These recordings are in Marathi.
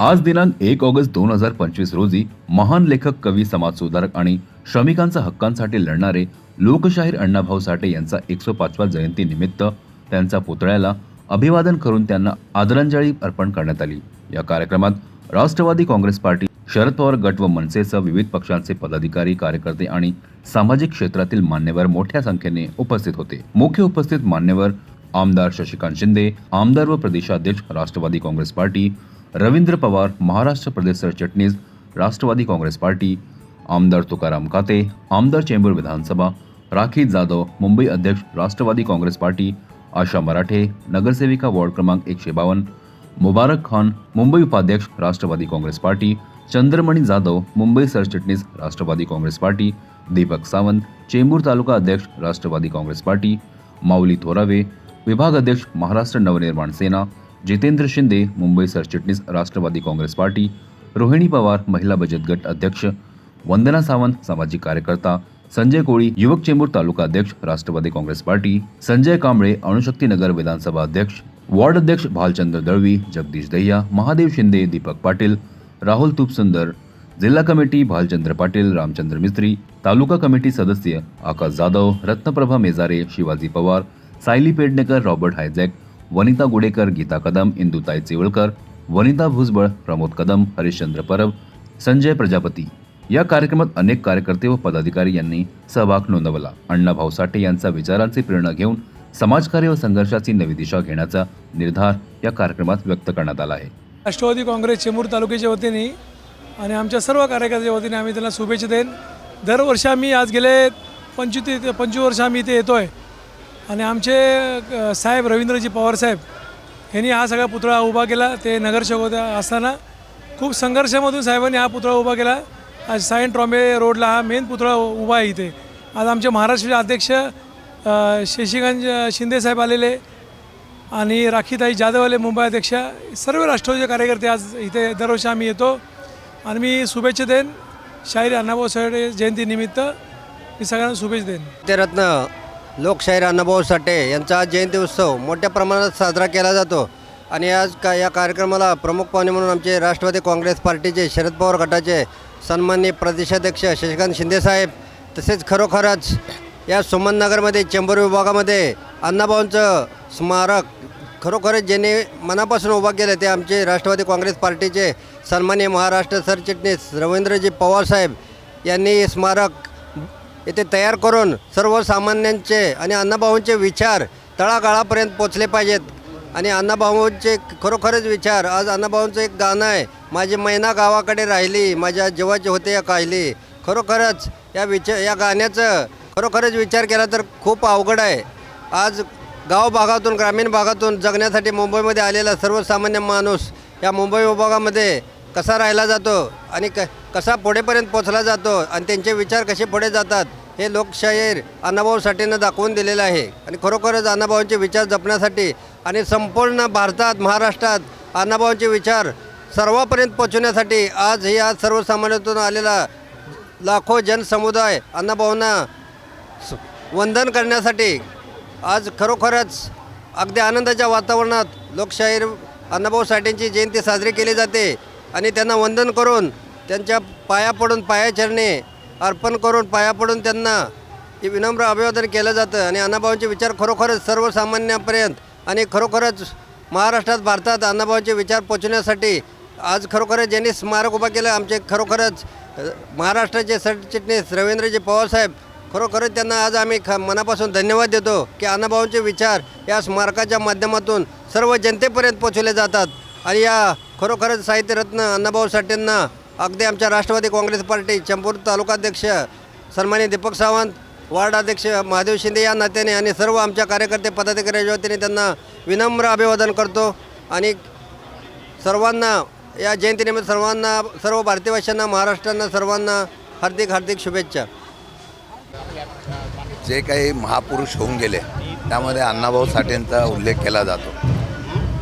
आज दिनांक एक ऑगस्ट दोन हजार पंचवीस रोजी महान लेखक कवी समाजसुधारक आणि श्रमिकांच्या हक्कांसाठी लढणारे लोकशाहीर अण्णाभाऊ साठे यांचा एकशे पाचवा जयंती निमित्त त्यांच्या पुतळ्याला अभिवादन करून त्यांना आदरांजली अर्पण करण्यात आली. या कार्यक्रमात राष्ट्रवादी काँग्रेस पार्टी शरद पवार गट व मनसेसह विविध पक्षांचे पदाधिकारी कार्यकर्ते आणि सामाजिक क्षेत्रातील मान्यवर मोठ्या संख्येने उपस्थित होते. मुख्य उपस्थित मान्यवर आमदार शशिकांत शिंदे आमदार व प्रदेशाध्यक्ष राष्ट्रवादी काँग्रेस पार्टी रवींद्र पवार महाराष्ट्र प्रदेश सरचिटणीस राष्ट्रवादी काँग्रेस पार्टी आमदार तुकाराम काते आमदार चेंबूर विधानसभा राखी जाधव मुंबई अध्यक्ष राष्ट्रवादी काँग्रेस पार्टी आशा मराठे नगरसेविका वॉर्ड क्रमांक एकशे बावन्न मुबारक खान मुंबई उपाध्यक्ष राष्ट्रवादी काँग्रेस पार्टी चंद्रमणी जाधव मुंबई सरचिटणीस राष्ट्रवादी काँग्रेस पार्टी दीपक सावंत चेंबूर तालुका अध्यक्ष राष्ट्रवादी काँग्रेस पार्टी माऊली थोरावे विभाग अध्यक्ष महाराष्ट्र नवनिर्माण सेना जितेंद्र शिंदे, मुंबई सरचिटणीस राष्ट्रवादी काँग्रेस पार्टी, रोहिणी पवार, महिला बचत गट अध्यक्ष, वंदना सावंत, सामाजिक कार्यकर्ता, संजय कोळी, युवक चेंबूर तालुका अध्यक्ष, राष्ट्रवादी काँग्रेस पार्टी, संजय कांबळे अणुशक्तीनगर विधानसभा अध्यक्ष, वॉर्ड अध्यक्ष भालचंद्र दळवी, जगदीश दहिया, महादेव शिंदे, दीपक पाटील, राहुल तुपसुंदर, जिल्हा कमिटी भालचंद्र पाटील, रामचंद्र मिस्त्री, तालुका कमिटी सदस्य आकाश जाधव, रत्नप्रभा मेजारे, शिवाजी पवार, सायली पेडणेकर, रॉबर्ट हायझॅक वनिता गुडेकर गीता कदम इंदुताई चिवळकर वनिता भुजबळ प्रमोद कदम हरिश्चंद्र परब संजय प्रजापती. या कार्यक्रमात अनेक कार्यकर्ते व पदाधिकारी यांनी सहभाग नोंदवला. अण्णाभाऊ साठे यांचा विचारांची प्रेरणा घेऊन समाजकार्य व संघर्षाची नवी दिशा घेण्याचा निर्धार या कार्यक्रमात व्यक्त करण्यात आला आहे. राष्ट्रवादी काँग्रेस चेंबूर तालुक्याच्या वतीने आणि आमच्या सर्व कार्यकर्त्याच्या वतीने आम्ही त्यांना शुभेच्छा देईन. दरवर्षी आम्ही आज गेले पंचवीस पंचवीस वर्ष आम्ही इथे येतो आहे आणि आमचे साहेब रवींद्रजी पवार साहेब यांनी हा सगळा पुतळा उभा केला. ते नगरसेवक होत्या असताना. खूप संघर्षामधून साहेबांनी हा पुतळा उभा केला. आज सायन ट्रॉम्बे रोडला हा मेन पुतळा उभा आहे इथे. आज आमचे महाराष्ट्राचे अध्यक्ष शशिकांत शिंदे साहेब आलेले आणि राखीताई जाधव आले मुंबई अध्यक्ष. सर्व राष्ट्रवादीचे कार्यकर्ते आज इथे दरवर्षी आम्ही येतो. आणि मी शुभेच्छा देईन. शाहीर अण्णाभाऊ साहेब जयंतीनिमित्त मी सगळ्यांना शुभेच्छा देईन. रत्न लोकशाहीर अण्णाभाऊ साठे यांचा जयंती उत्सव मोठ्या प्रमाणात साजरा केला जातो. आणि आज का या कार्यक्रमाला प्रमुख पाहुणे म्हणून आमचे राष्ट्रवादी काँग्रेस पार्टीचे शरद पवार गटाचे सन्माननीय प्रदेशाध्यक्ष शशिकांत शिंदेसाहेब तसेच खरोखरच या सुमननगरमध्ये चेंबर विभागामध्ये अण्णाभाऊंचं स्मारक खरोखरच ज्यांनी मनापासून उभा केलं ते आमचे राष्ट्रवादी काँग्रेस पार्टीचे सन्माननीय महाराष्ट्र सरचिटणीस रवींद्रजी पवारसाहेब यांनी हे स्मारक येथे तयार करून सर्वसामान्यांचे आणि अण्णाभाऊंचे विचार तळागाळापर्यंत पोचले पाहिजेत. आणि अण्णाभाऊंचे खरोखरच विचार आज अण्णाभाऊंचं एक गाणं आहे माझी मैना गावाकडे राहिली माझ्या जीवाची होते या काहिली. खरोखरच या विचार या गाण्याचं खरोखरच विचार केला तर खूप अवघड आहे. आज गाव भागातून ग्रामीण भागातून जगण्यासाठी मुंबईमध्ये आलेला सर्वसामान्य माणूस या मुंबई विभागामध्ये कसा राहिला जातो आणि क कसा पुढेपर्यंत पोचला जातो आणि त्यांचे विचार कसे पुढे जातात हे लोकशाहीर अण्णाभाऊ साठेनं दाखवून दिलेलं आहे. आणि खरोखरच अण्णाभाऊंचे विचार जपण्यासाठी आणि संपूर्ण भारतात महाराष्ट्रात अण्णाभाऊंचे विचार सर्वापर्यंत पोचवण्यासाठी आज हे आज सर्वसामान्यातून आलेला लाखो जनसमुदाय अण्णाभाऊंना वंदन करण्यासाठी आज खरोखरच अगदी आनंदाच्या वातावरणात लोकशाहीर अण्णाभाऊ साठेंची जयंती साजरी केली जाते. आणि त्यांना वंदन करून त्यांच्या पाया पडून पायाचरणे अर्पण करून पाया पडून त्यांना विनम्र अभिवादन केलं जातं. आणि अण्णाभाऊंचे विचार खरोखरच सर्वसामान्यापर्यंत आणि खरोखरच महाराष्ट्रात भारतात अण्णाभाऊंचे विचार पोचवण्यासाठी आज खरोखरच ज्यांनी स्मारक उभा केलं आमचे खरोखरच महाराष्ट्राचे सरचिटणीस रवींद्रजी पवारसाहेब खरोखरच त्यांना आज आम्ही ख मनापासून धन्यवाद देतो की अण्णाभाऊंचे विचार या स्मारकाच्या माध्यमातून सर्व जनतेपर्यंत पोचवले जातात. आणि या खरोखरच साहित्यरत्न अण्णाभाऊ साठेंना अगदी आमच्या राष्ट्रवादी काँग्रेस पार्टी चंपूर तालुकाध्यक्ष सन्मान्य दीपक सावंत वार्ड अध्यक्ष महादेव शिंदे या नात्याने आणि सर्व आमच्या कार्यकर्ते पदाधिकाऱ्याच्या वतीने त्यांना विनम्र अभिवादन करतो. आणि सर्वांना या जयंतीनिमित्त सर्वांना सर्व भारतीयवाशांना महाराष्ट्रांना सर्वांना हार्दिक हार्दिक शुभेच्छा. जे काही महापुरुष होऊन गेले त्यामध्ये अण्णाभाऊ साठेंचा उल्लेख केला जातो.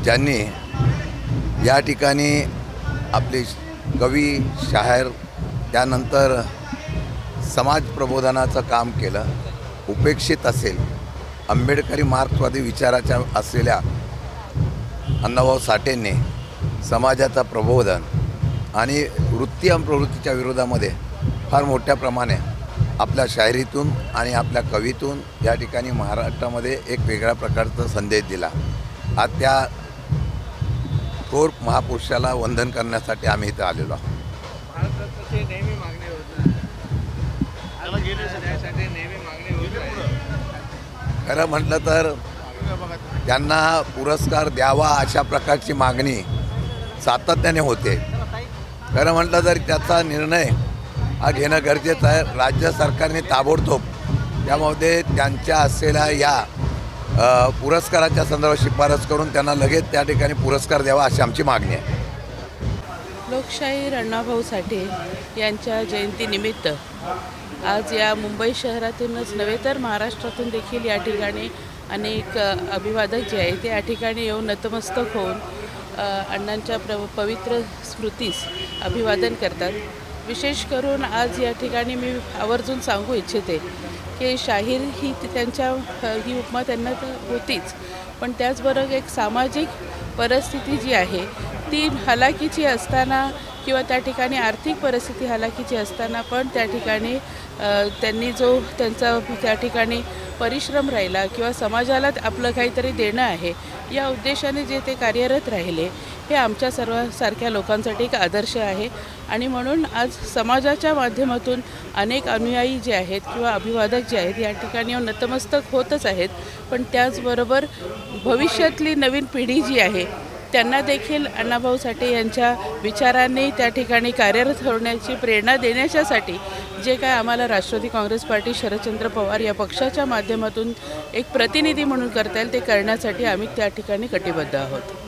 ज्यांनी या ठिकाणी आपली कवी शायर त्यानंतर समाज प्रबोधनाचं काम केलं उपेक्षित असेल आंबेडकरी मार्क्सवादी विचाराच्या असलेल्या अण्णाभाऊ साठेंनी समाजाचा प्रबोधन आणि वृत्ती आणि प्रवृत्तीच्या विरोधामध्ये फार मोठ्या प्रमाणे आपल्या शायरीतून आणि आपल्या कवीतून या ठिकाणी महाराष्ट्रामध्ये एक वेगळ्या प्रकारचा संदेश दिला. आज त्या थोर महापुरुषाला वंदन करण्यासाठी आम्ही इथं आलेलो आहोत. नेहमी मागणी होत खरं म्हटलं तर त्यांना पुरस्कार द्यावा अशा प्रकारची मागणी सातत्याने होते. खरं म्हटलं तर त्याचा निर्णय हा घेणं गरजेचं आहे. राज्य सरकारने ताबडतोब त्यामध्ये त्यांच्या असलेल्या या पुरस्काराच्या संदर्भात शिफारस करून त्यांना लगेच त्या ठिकाणी पुरस्कार द्यावा अशी आमची मागणी आहे. लोकशाही अण्णाभाऊ साठे यांच्या जयंतीनिमित्त आज या मुंबई शहरातूनच नव्हे तर महाराष्ट्रातून देखील या ठिकाणी अनेक अभिवादक जे आहेत ते या ठिकाणी येऊन नतमस्तक होऊन अण्णांच्या प्र पवित्र स्मृतीस अभिवादन करतात. विशेष करून आज या ठिकाणी मी आवर्जून सांगू इच्छिते की शाहीर ही त्यांच्या ही उपमा त्यांना तर होतीच. पण त्याचबरोबर एक सामाजिक परिस्थिती जी आहे ती हलाखीची असताना किंवा त्या ठिकाणी आर्थिक परिस्थिती हलाखीची असताना पण त्या ठिकाणी त्यांनी जो त्यांचा त्या ठिकाणी परिश्रम राहिला किंवा समाजाला आपलं काहीतरी देणं आहे या उद्देशाने जे ते कार्यरत राहिले हे आमच्या सर्वसारख्या लोकांसाठी एक आदर्श आहे. आणि म्हणून आज समाजाच्या माध्यमातून अनेक अनुयायी जे आहेत किंवा अभिवादक जे आहेत या ठिकाणी नतमस्तक होतच आहेत. पण त्याचबरोबर भविष्यातली नवीन पिढी जी आहे त्यांना देखील अण्णाभाऊ साठे यांच्या विचारांनी त्या ठिकाणी कार्यरत होण्याची प्रेरणा देण्याच्यासाठी जे काय आम्हाला राष्ट्रवादी काँग्रेस पार्टी शरदचंद्र पवार या पक्षाच्या माध्यमातून एक प्रतिनिधी म्हणून करता येईल ते करण्यासाठी आम्ही त्या ठिकाणी कटिबद्ध आहोत.